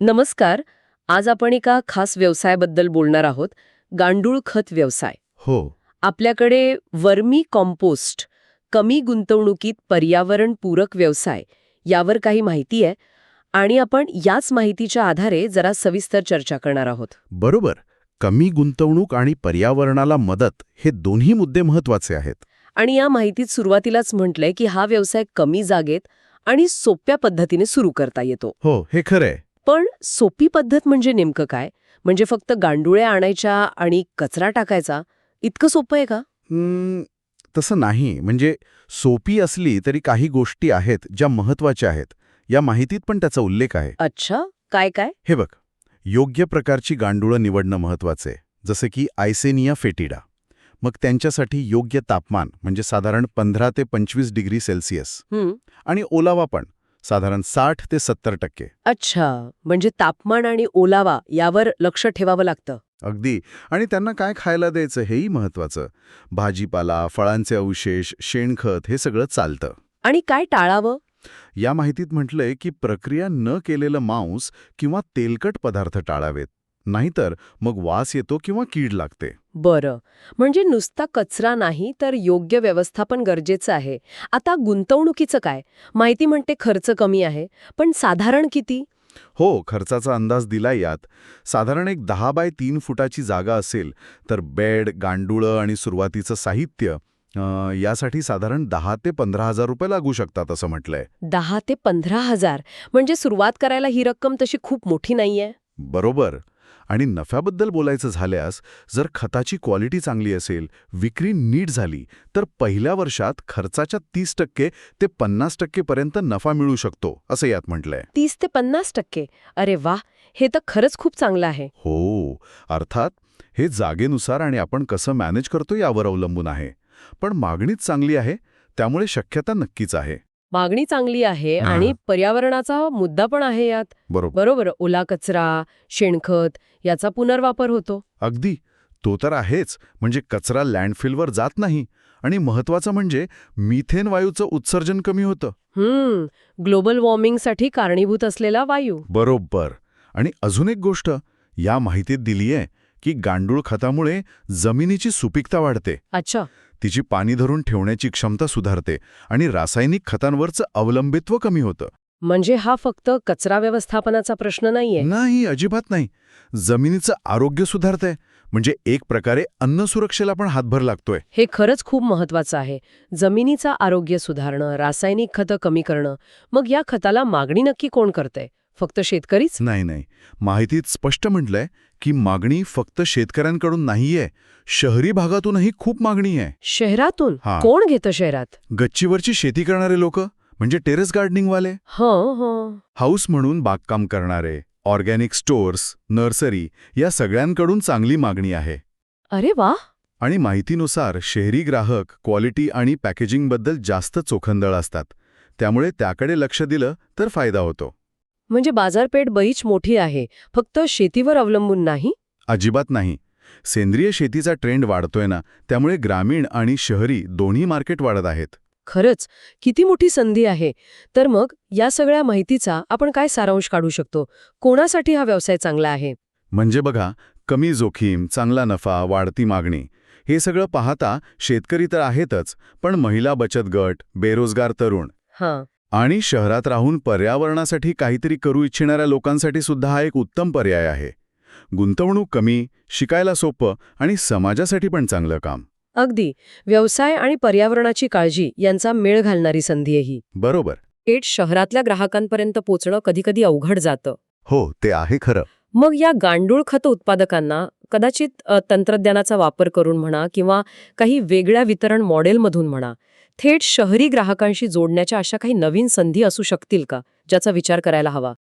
नमस्कार आज आपण एका खास व्यवसायाबद्दल बोलणार आहोत गांडूळ खत व्यवसाय. हो. आपल्याकडे वर्मी कॉम्पोस्ट कमी गुंतवणुकीत पर्यावरणपूरक व्यवसाय यावर काही माहिती आहे आणि आपण याच माहितीच्या आधारे जरा सविस्तर चर्चा करणार आहोत. बरोबर. कमी गुंतवणूक आणि पर्यावरणाला मदत हे दोन्ही मुद्दे महत्त्वाचे आहेत. आणि या माहितीत सुरुवातीलाच म्हटलंय की हा व्यवसाय कमी जागेत आणि सोप्या पद्धतीने सुरू करता येतो. हो हे खरंय. पण सोपी पद्धत म्हणजे नेमकं काय? म्हणजे फक्त गांडुळ्या आणायच्या आणि कचरा टाकायचा? इतकं सोपं आहे का? तसं नाही. म्हणजे सोपी असली तरी काही गोष्टी आहेत ज्या महत्त्वाच्या आहेत. या माहितीत पण त्याचा उल्लेख आहे. अच्छा. काय काय? हे बघ. योग्य प्रकारची गांडुळं निवडणं महत्वाचं आहे. जसं की आयसेनिया फेटिडा. मग त्यांच्यासाठी योग्य तापमान म्हणजे साधारण पंधरा ते पंचवीस डिग्री सेल्सिअस. आणि ओलावा पण. साधारण साठ ते सत्तर टक्के. अच्छा म्हणजे तापमान आणि ओलावा यावर लक्ष ठेवावं लागतं. अगदी. आणि त्यांना काय खायला द्यायचं हेही महत्वाचं भाजीपाला फळांचे अवशेष शेणखत हे सगळं चालतं. आणि काय टाळावं? या माहितीत म्हटलंय की प्रक्रिया न केलेलं मांस किंवा तेलकट पदार्थ टाळावेत. नाहीतर मग वास येतो किंवा कीड लागते. बरं. म्हणजे नुसता कचरा नाही तर योग्य व्यवस्थापन गरजेचं आहे. आता गुंतवणुकीचं काय? माहिती म्हणते खर्च कमी आहे पण साधारण किती? हो खर्चाचा अंदाज दिला यात. साधारण एक दहा बाय तीन फुटाची जागा असेल तर बेड गांडुळं आणि सुरुवातीचं साहित्य अं, यासाठी साधारण दहा ते पंधरा हजार रुपये लागू शकतात असं म्हटलंय. दहा ते पंधरा हजार? म्हणजे सुरुवात करायला ही रक्कम तशी खूप मोठी नाहीये? बरोबर. आणि नफ्याबद्दल बोलायचं झाल्यास जर खताची क्वालिटी चांगली असेल विक्री नीट झाली तर पहिल्या वर्षात खर्चाच्या तीस टक्के ते पन्नास टक्केपर्यंत नफा मिळू शकतो असं यात म्हटलंय. तीस ते पन्नास टक्के? अरे वा हे तर खरंच खूप चांगलं आहे. हो अर्थात हे जागेनुसार आणि आपण कसं मॅनेज करतो यावर अवलंबून आहे. पण मागणीच चांगली आहे त्यामुळे शक्यता नक्कीच आहे. मागणी चांगली आहे हा. आणि पर्यावरणाचा मुद्दा पण आहे यात. बरोबर. बरोबर. ओला कचरा शेणखत याचा पुनर्वापर होतो. अगदी. तो तर आहेच. म्हणजे कचरा लँडफिलवर जात नाही. आणि महत्वाचं म्हणजे मिथेन वायूचं उत्सर्जन कमी होतं. हम्म. ग्लोबल वॉर्मिंगसाठी कारणीभूत असलेला वायू. बरोबर. आणि अजून एक गोष्ट या माहितीत दिलीये की गांडूळ खतामुळे जमिनीची सुपीकता वाढते. अच्छा. तिची पाणी धरून ठेवण्याची क्षमता सुधारते आणि रासायनिक खतांवरचं अवलंबित्व कमी होतं. म्हणजे हा फक्त कचरा व्यवस्थापनाचा प्रश्न नाहीये? नाही अजिबात नाही. जमिनीचं आरोग्य सुधारतंय. म्हणजे एक प्रकारे अन्न सुरक्षेला पण हातभर लागतोय. हे खरंच खूप महत्वाचं आहे. जमिनीचा आरोग्य सुधारणं रासायनिक खतं कमी करणं मग या खताला मागणी नक्की कोण करतंय? फक्त शेतकरीच? नाही नाही. माहितीत स्पष्ट म्हटलंय की मागणी फक्त शेतकऱ्यांकडून नाहीये. शहरी भागातूनही खूप मागणी आहे. शहरातून? हा. कोण घेतं शहरात? गच्चीवरची शेती करणारे लोक? म्हणजे टेरेस गार्डनिंगवाले? हं हं. हाऊस म्हणून बागकाम करणारे ऑर्गॅनिक स्टोअर्स नर्सरी या सगळ्यांकडून चांगली मागणी आहे. अरे वा! आणि माहितीनुसार शहरी ग्राहक क्वालिटी आणि पॅकेजिंगबद्दल जास्त चोखंदळ असतात. त्यामुळे त्याकडे लक्ष दिलं तर फायदा होतो. म्हणजे बाजारपेठ बरीच मोठी आहे फक्त शेतीवर अवलंबून नाही? अजिबात नाही. सेंद्रिय शेतीचा ट्रेंड वाढतोय ना त्यामुळे ग्रामीण आणि शहरी दोन्ही मार्केट वाढत आहेत. खरंच किती मोठी संधी आहे. तर मग या सगळ्या माहितीचा आपण काय सारांश काढू शकतो? कोणासाठी हा व्यवसाय चांगला आहे? म्हणजे बघा कमी जोखीम चांगला नफा वाढती मागणी हे सगळं पाहता शेतकरी तर आहेतच पण महिला बचत गट बेरोजगार तरुण. हां. आणि शहरात राहून पर्यावरणासाठी काहीतरी करू इच्छिणाऱ्या लोकांसाठी सुद्धा हा एक उत्तम पर्याय आहे. गुंतवणूक कमी शिकायला सोपं आणि समाजासाठी पण चांगलं काम. अगदी. व्यवसाय आणि पर्यावरणाची काळजी यांचा मेळ घालणारी संधी आहे ही बरोबर. थेट शहरातल्या ग्राहकांपर्यंत पोचणं कधीकधी अवघड जातं. हो ते आहे खरं. मग या गांडूळ खत उत्पादकांना कदाचित तंत्रज्ञानाचा वापर करून म्हणा किंवा काही वेगळ्या वितरण मॉडेलमधून म्हणा थेट शहरी ग्राहकांशी जोडण्याच्या अशा काही नवीन संधी असू शकतील का ज्याचा विचार करायला हवा?